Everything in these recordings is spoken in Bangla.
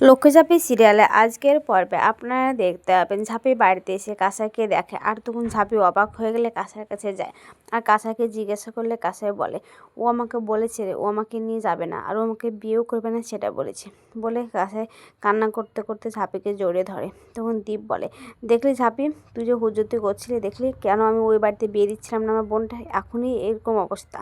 লক্ষ্মীঝাঁপি সিরিয়ালে আজকের পর্বে আপনারা দেখতে পাবেন, ঝাঁপি বাড়িতে এসে কাঁসাকে দেখে। আর তখন ঝাঁপি অবাক হয়ে গেলে কাঁসার কাছে যায় আর কাঁসাকে জিজ্ঞাসা করলে কাঁসাই বলে, ও আমাকে বলেছে রে, ও আমাকে নিয়ে যাবে না আর ও আমাকে বিয়েও করবে না সেটা বলেছে। বলে কাঁসাই কান্না করতে করতে ঝাঁপিকে জড়িয়ে ধরে। তখন দীপ বলে, দেখলি ঝাঁপি, তুই যে হুজুতি করছিলি দেখলি কেন আমি ওই বাড়িতে বিয়ে দিচ্ছিলাম না আমার বোনটা? এখনই এরকম অবস্থা।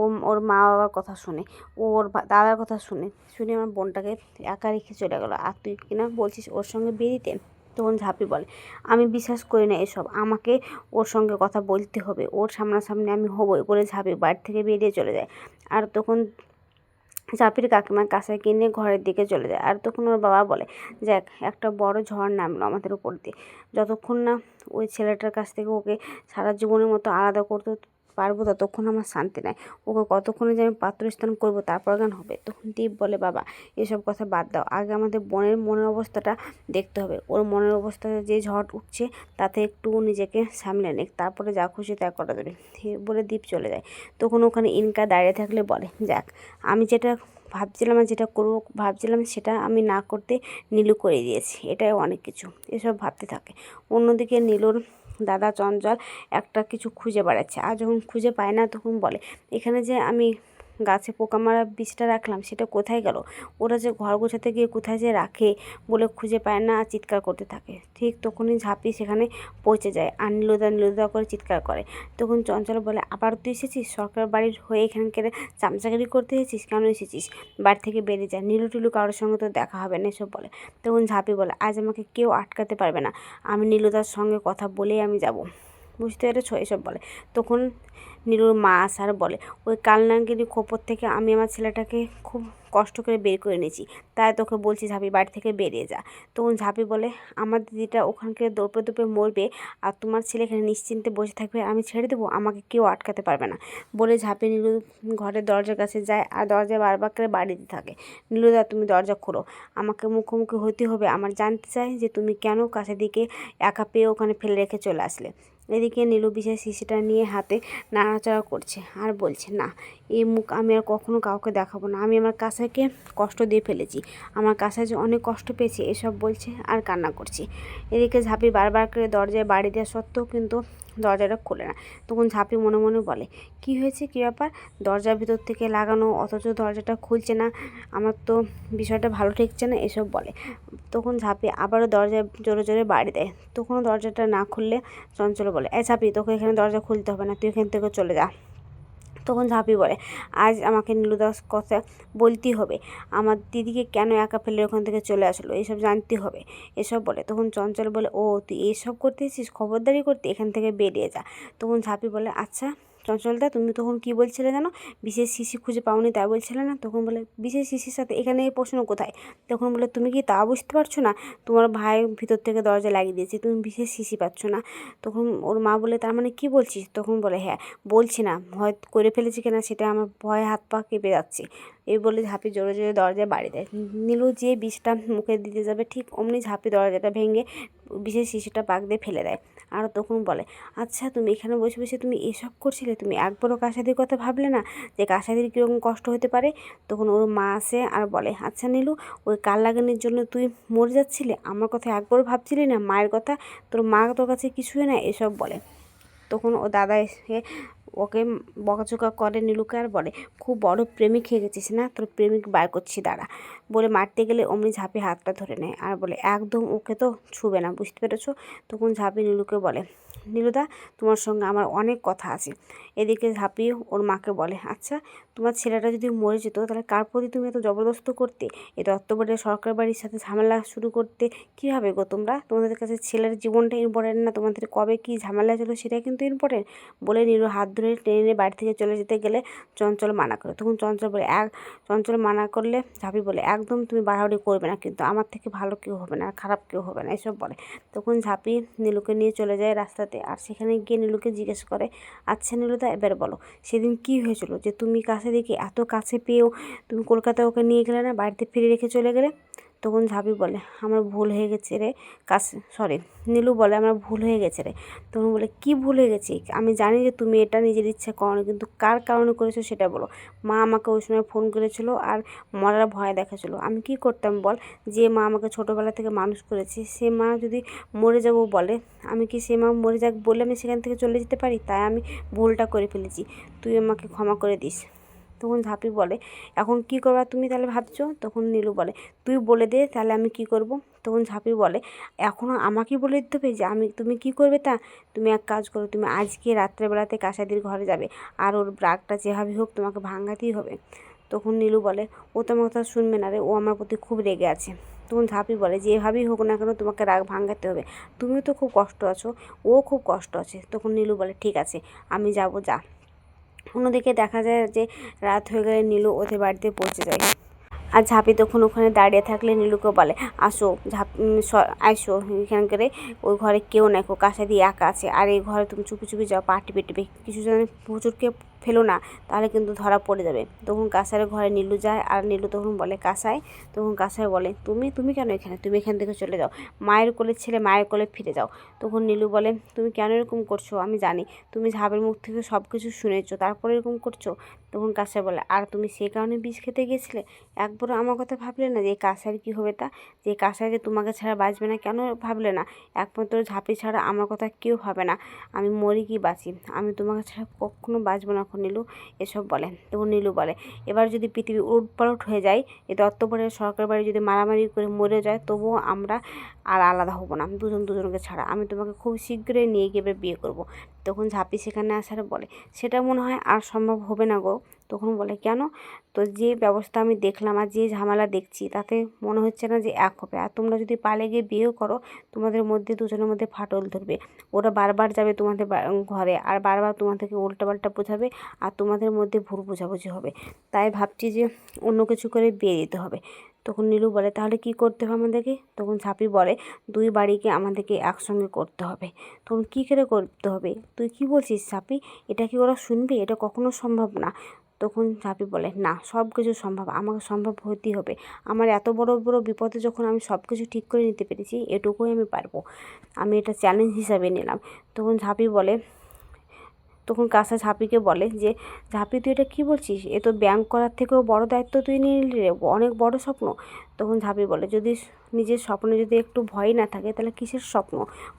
ও ওর মা বাবার কথা শুনে, ওর দাদার কথা শুনে শুনে আমার বোনটাকে একা রেখে চলে গেলো। আর তুই কিনা বলছিস ওর সঙ্গে বিয়ে দিতে? তখন ঝাঁপি বলে, আমি বিশ্বাস করি না এসব। আমাকে ওর সঙ্গে কথা বলতে হবে। ওর সামনাসামনি আমি হবই বলে ঝাঁপি বাড়ি থেকে বেরিয়ে চলে যায়। আর তখন ঝাঁপির কাকিমা কাছে কিনে ঘরের দিকে চলে যায়। আর তখন ওর বাবা বলে যাক একটা বড় ঝড় নামলো আমাদের উপর দিয়ে। যতক্ষণ না ওই ছেলেটার কাছ থেকে ওকে সারা জীবনের মতো আলাদা করতে পারব ততক্ষণ আমার শান্তি নাই। ওকে কতক্ষণে যে আমি পাত্রস্থান করব, তারপর গান হবে? তখন দীপ বলে, বাবা, এসব কথা বাদ দাও। আগে আমাদের বোনের মনের অবস্থাটা দেখতে হবে। ওর মনের অবস্থাতে যে ঝড় উঠছে, তাতে একটু নিজেকে সামলে নিক। তারপরে যা খুশি তা করা যাবে বলে দীপ চলে যায়। তখন ওখানে ইনকা দাঁড়িয়ে থাকলে বলে, যাক, আমি যেটা ভাবছিলাম আর যেটা করব, ভাবছিলাম সেটা আমি না করতে নীলু করে দিয়েছি। এটাই অনেক কিছু। এসব ভাবতে থাকে। অন্যদিকে নীলুর দাদা চঞ্চল একটা কিছু খুঁজে বেড়াচ্ছে। আর যখন খুঁজে পায় না তখন বলে, এখানে যে আমি গাছে পোকা মারা বীজটা রাখলাম, সেটা কোথায় গেল? ওরা যে ঘর গোছাতে গিয়ে কোথায় যে রাখে বলে খুঁজে পায় না আর চিৎকার করতে থাকে। ঠিক তখনই ঝাঁপি সেখানে পৌঁছে যায় আর নীলদা নীলুদা করে চিৎকার করে। তখন চঞ্চল বলে, আবার তুই এসেছিস? সরকার বাড়ির হয়ে এখানকার চামচাগিরি করতে এসেছিস? কেন এসেছিস? বাড়ি থেকে বেরিয়ে যায় নীলু টিলু কারোর সঙ্গে তো দেখা হবে না, এসব বলে। তখন ঝাঁপি বলে, আজ আমাকে কেউ আটকাতে পারবে না, আমি নীলুদার সঙ্গে কথা বলেই আমি যাব। বুঝতে পেরেছ? এসব বলে। তখন নীলুর মা আসার বলে, ওই কালনাগিরি খোপর থেকে আমি আমার ছেলেটাকে খুব কষ্ট করে বের করে নিয়েছি তাই তোকে বলছি ঝাঁপি বাড়ি থেকে বেরিয়ে যা। তখন ঝাঁপি বলে, আমার দিদিটা ওখানকে দৌড়ে দৌড়ে মরবে আর তোমার ছেলে এখানে নিশ্চিন্তে বসে থাকবে, আমি ছেড়ে দেবো, আমাকে কেউ আটকাতে পারবে না। বলে ঝাঁপি নীলু ঘরের দরজার কাছে যায় আর দরজায় বারবার করে বাড়ি দিতে থাকে। নীলুদা তুমি দরজা খোলো, আমাকে মুখোমুখি হতে হবে। আমার জানতে চাই যে তুমি কেন কাছে দিকে একা পেয়ে ওখানে ফেলে রেখে চলে আসলে। এদিকে নীলু বিশেষ শিশিটা নিয়ে হাতে নাড়াচাড়া করছে আর বলছে, না, এই মুখ আমি আর কখনও কাউকে দেখাবো না। আমি আমার কাসাকে কষ্ট দিয়ে ফেলেছি। আমার কাছে যে অনেক কষ্ট পেয়েছি, এসব বলছে আর কান্না করছে। এদিকে ঝাঁপি বারবার করে দরজায় বাড়ি দেওয়া সত্ত্বেও কিন্তু দরজাটা খোলে না। তখন ঝাঁপি মনে মনে বলে, কি হয়েছে? কী ব্যাপার? দরজার ভিতর থেকে লাগানো, অথচ দরজাটা খুলছে না। আমার তো বিষয়টা ভালো ঠেকছে না, এসব বলে। তখন ঝাঁপি আবারও দরজা জোরে জোরে বাড়ি দেয়। তখনও দরজাটা না খুললে চঞ্চল বলে এ ঝাঁপি, তোকে এখানে দরজা খুলতে হবে না, তুই এখান থেকে চলে যা। তখন ঝাঁপি পড়ে। আজ আমাকে নীলুদাস কথা বলতেই হবে। আমার দিদিকে কেন একা ফেলে ওখান থেকে চলে আসলো? এসব জানতে হবে। এসব বলে তখন চঞ্চল বলে, ও, তুই এসব করতেছিস খবরদারি করতে? এখান থেকে বেরিয়ে যা। তখন ঝাঁপি বলে আচ্ছা। চঞ্চলদা, তুমি তখন কি বলছিলে জানো? বিশেষ শিশি খুঁজে পাওনি, তাই বলছিলে না? তখন বলে, বিশেষ শিশির সাথে এখানে এই প্রশ্ন কোথায়? তখন বলে, তুমি কি তা বুঝতে পারছ না? তোমার ভাই ভিতর থেকে দরজা লাগিয়ে দিয়েছে, তুমি বিশেষ শিশি পাচ্ছ না। তখন ওর মা বলে, তার মানে কি বলছিস? তখন বলে হ্যাঁ বলছি না, ভয় করে ফেলেছি কিনা? সেটা আমার ভয়ে হাত পা কেঁপে যাচ্ছে। এই বলে ঝাঁপি জোরে জোরে দরজায় বাড়ি দেয়। নীলু যে বিষটা মুখে দিতে যাবে ঠিক অমনি ঝাঁপি দরজাটা ভেঙে বিশেষ শিশিটা পাক দিয়ে ফেলে দেয়। আর তখন বলে আচ্ছা তুমি এখানে বসে বসে তুমি এসব করছিলে? তুমি একবারও কাসাদির কথা ভাবলে না যে কাসাদির কীরকম কষ্ট হতে পারে? তখন ওর মা আসে আর বলে আচ্ছা নীলু, ওই কাল লাগানোর জন্য তুই মরে যাচ্ছিলে? আমার কথা একবারও ভাবছিলি না? মায়ের কথা? তোর মা তোর কাছে কিছুই না এসব বলে। তখন ও দাদা এসে ওকে বকাঝোকা করে, নীলুকে আর বলে, খুব বড় প্রেমিক হয়ে গেছিস না? তোর প্রেমিক বার করছি, দাঁড়া। বলে মারতে গেলে অমনি ঝাঁপি হাতটা ধরে নেয়। আর বলে, একদম ওকে তো ছুবে না, বুঝতে পেরেছ? তখন ঝাঁপি নীলুকে বলে নীলুদা, তোমার সঙ্গে আমার অনেক কথা আছে। এদিকে ঝাঁপি ওর মাকে বলে আচ্ছা তোমার ছেলেটা যদি মরে যেত, তাহলে কার প্রতি তুমি এত জবরদস্ত করতে? এই দত্তবাড়ির সরকার বাড়ির সাথে ঝামেলা শুরু করতে। কীভাবে গো তোমরা? তোমাদের কাছে ছেলের জীবনটা ইম্পর্টেন্ট না? তোমাদের কবে কী ঝামেলা ছিল সেটা কিন্তু ইম্পর্টেন্ট বলে নীলু হাত ধরে টেনে বাড়ি থেকে চলে যেতে গেলে চঞ্চল মানা করে। তখন চঞ্চল বলে, এক, চঞ্চল মানা করলে, ঝাঁপি বলে, একদম তুমি বাড়াবাড়ি করবে না কিন্তু আমার থেকে ভালো কেউ হবে না, খারাপ কেউ হবে না, এসব বলে। তখন ঝাঁপি নীলুকে নিয়ে চলে যায় রাস্তাতে আর সেখানে গিয়ে নীলুকে জিজ্ঞেস করে আচ্ছা নীলুদা, এবার বলো, সেদিন কি হয়েছিল যে তুমি কাছে দেখি এত কাছে পেয়েও তুমি কলকাতা ওকে নিয়ে গেলে না, বাড়িতে ফিরে রেখে চলে গেলে? তখন ঝাঁপি বলে, আমার ভুল হয়ে গেছে রে কাস সরি, নীলু বলে, আমার ভুল হয়ে গেছে রে। তখন বলে, কি ভুল হয়ে গেছে? আমি জানি যে তুমি এটা নিজের ইচ্ছা করো কিন্তু কার কারণে করেছ সেটা বলো। মা আমাকে ওই সময় ফোন করেছিল আর মরার ভয় দেখাচ্ছিলো। আমি কি করতাম বল? যে মা আমাকে ছোটোবেলা থেকে মানুষ করেছে, সে মা যদি মরে যাব বলে, আমি কি সে মা মরে যাক বলে আমি সেখান থেকে চলে যেতে পারি? তাই আমি ভুলটা করে ফেলেছি। তুই আমাকে ক্ষমা করে দিস। তখন ঝাঁপি বলে, এখন কি করবা তুমি তাহলে ভাবছ? তখন নীলু বলে, তুই বলে দে তাহলে আমি কি করব? তখন ঝাঁপি বলে এখনও আমাকেই বলে দিতে হবে যে আমি, তুমি কি করবে তা? তুমি এক কাজ করো, তুমি আজকে রাত্রেবেলাতে কাসাদির ঘরে যাবে, আর ওর ব্রাগটা যেভাবে হোক তোমাকে ভাঙাতেই হবে। তখন নীলু বলে, ও তোমার কথা শুনবে না রে, ও আমার প্রতি খুব রেগে আছে। তখন ঝাঁপি বলে, যেভাবেই হোক না কেন তোমাকে রাগ ভাঙাতে হবে, তুমিও তো খুব কষ্ট আছো, ও খুব কষ্ট আছে। তখন নীলু বলে, ঠিক আছে, আমি যাব, যা। অন্যদিকে দেখা যায় যে রাত হয়ে গেলে নীলু ওদের বাড়িতে পৌঁছে যায়। আর ঝাঁপি তখন ওখানে দাঁড়িয়ে থাকলে নীলুকে বলে, আসো, ঝাঁপ আসো এখান করে। ওই ঘরে কেউ নাই কাছে দিয়ে একা আছে। আর এই ঘরে তুমি চুপি চুপি যাও পাটি টিপে কিছু জন প্রচুরকে ফেলো না, তাহলে কিন্তু ধরা পড়ে যাবে। তখন কাঁসারের ঘরে নীলু যায়, আর নীলু তখন বলে, কাঁসাই, তখন কাঁসাই বলে, তুমি তুমি কেন এখানে? তুমি এখান থেকে চলে যাও। মায়ের কোলে ছেলে মায়ের কোলে ফিরে যাও। তখন নীলু বলে, তুমি কেন এরকম করছ? আমি জানি। তুমি ঝাবের মুখ থেকে সব কিছু শুনেছো, তারপরে এরকম করছ? তখন কাঁসাই বলে, আর তুমি সেই কারণে বিষ খেতে গিয়েছিলে? একবারও আমার কথা ভাবলে না যে কাঁসার কী হবে তা? যে কাঁসাই যে তোমাকে ছাড়া বাঁচবে না কেন ভাবলে না? একমাত্র ঝাঁপি ছাড়া আমার কথা কেউ ভাবে না। আমি মরি কি বাঁচি? আমি তোমাকে ছাড়া কখনো বাঁচবো না এখন নীলু এসব বলে, তখন নীলু বলে, এবার যদি পৃথিবী উটপালট হয়ে যায় এই দত্তপুরের সরকার বাড়ি যদি মারামারি করে মরে যায়, তবুও আমরা আর আলাদা হব না, দুজন দুজনকে ছাড়া। আমি তোমাকে খুব শীঘ্রই নিয়ে গিয়ে বিয়ে করব। তখন ঝাঁপি সেখানে আসার বলে, সেটা মনে হয় আর সম্ভব হবে না গো। তখন বলে, কেন? তো যে ব্যবস্থা আমি দেখলাম আর যে ঝামেলা দেখছি, তাতে মনে হচ্ছে না যে এক হবে। আর তোমরা যদি পালে গিয়ে বিয়েও করো, তোমাদের মধ্যে দুজনের মধ্যে ফাটল ধরবে। ওরা বারবার যাবে তোমাদের ঘরে, আর বারবার তোমাদেরকে উল্টাপাল্টা বোঝাবে, আর তোমাদের মধ্যে ভুল বোঝাবুঝি হবে। তাই ভাবছি যে অন্য কিছু করে বিয়ে দিতে হবে। তখন নীলু বলে, তাহলে কি করতে হবে আমাদেরকে? তখন ঝাঁপি বলে, দুই বাড়িকে আমাদেরকে একসঙ্গে করতে হবে। তখন কী করে করতে হবে? তুই কি বলছিস ঝাঁপি এটা কি ওরা শুনবে? এটা কখনো সম্ভব না। তখন ঝাঁপি বলে, না, সব কিছু সম্ভব। আমাকে সম্ভব হতেই হবে। আমার এত বড় বড় বিপদে যখন আমি সব কিছু ঠিক করে নিতে পেরেছি, এটুকুই আমি পারব। আমি এটা চ্যালেঞ্জ হিসাবে নিলাম। তখন ঝাঁপি বলে তখন কাঁসা ঝাঁপিকে বলে যে, ঝাঁপি, তুই এটা কী বলছিস? এ তো ব্যায়াম করার থেকেও বড় দায়িত্ব তুই নিয়ে নিলি রে, অনেক বড় স্বপ্ন। তখন ঝাঁপি বলে, যদি নিজের স্বপ্নে যদি একটু ভয় না থাকে, তাহলে কিসের স্বপ্ন?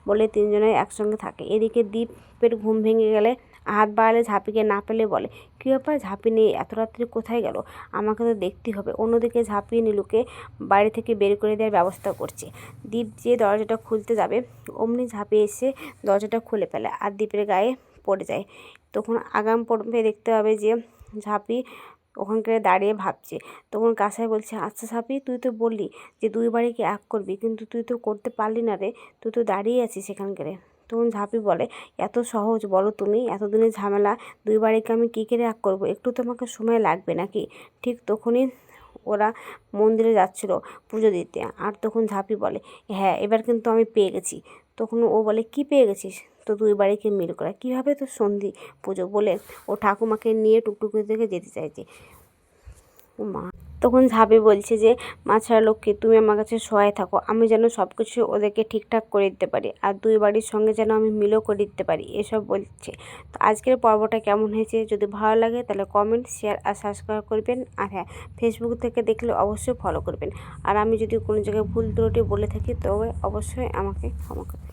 বলে তিনজনে একসঙ্গে থাকে। এদিকে দ্বীপের ঘুম ভেঙে গেলে হাত বাড়ালে ঝাঁপিকে না পেলে বলে, কী ব্যাপার? ঝাঁপি নেই, এত রাত্রি কোথায় গেল? আমাকে তো দেখতেই হবে। অন্যদিকে ঝাঁপি নীলুকে বাড়ি থেকে বের করে দেওয়ার ব্যবস্থা করছে। দ্বীপ যে দরজাটা খুলতে যাবে, অমনি ঝাঁপি এসে দরজাটা খুলে ফেলে আর দ্বীপের গায়ে পড়ে যায়। তখন আগাম পর্বে দেখতে হবে যে ঝাঁপি ওখানকার দাঁড়িয়ে ভাবছে। তখন কাসাই বলছে আচ্ছা ঝাঁপি, তুই তো বললি যে দুই বাড়িকে এক করবি, কিন্তু তুই তো করতে পারলি না রে, তুই তো দাঁড়িয়ে আছিস সেখানকারে তখন ঝাঁপি বলে, এত সহজ, বলো তুমি, এতদিনের ঝামেলা, দুই বাড়িকে আমি কী করে এক করব? একটু তো আমাকে সময় লাগবে নাকি? ঠিক তখনই ওরা মন্দিরে যাচ্ছিল পুজো দিতে। আর তখন ঝাঁপি বলে হ্যাঁ এবার কিন্তু আমি পেয়ে গেছি। তখন ও বলে, কি পেয়ে গেছিস? তো দুই বাড়িকে মিল করা। কীভাবে তো সন্ধি পুজো? বলে ও ঠাকুমাকে নিয়ে টুকটুকি থেকে যেতে চাইছে। মা তখন ঝাবে বলছে যে, মা ছাড়া লক্ষ্মী, তুমি আমার কাছে সহায় থাকো। আমি যেন সব কিছু ওদেরকে ঠিকঠাক করে দিতে পারি আর দুই বাড়ির সঙ্গে যেন আমি মিলও করে দিতে পারি। এসব বলছে। তো আজকের পর্বটা কেমন হয়েছে যদি ভালো লাগে তাহলে কমেন্ট শেয়ার আর সাবস্ক্রাইব করবেন। আর হ্যাঁ ফেসবুক থেকে দেখলে অবশ্যই ফলো করবেন। আর আমি যদি কোনো জায়গায় ভুল ত্রুটি বলে থাকি তবে অবশ্যই আমাকে ক্ষমা করবেন।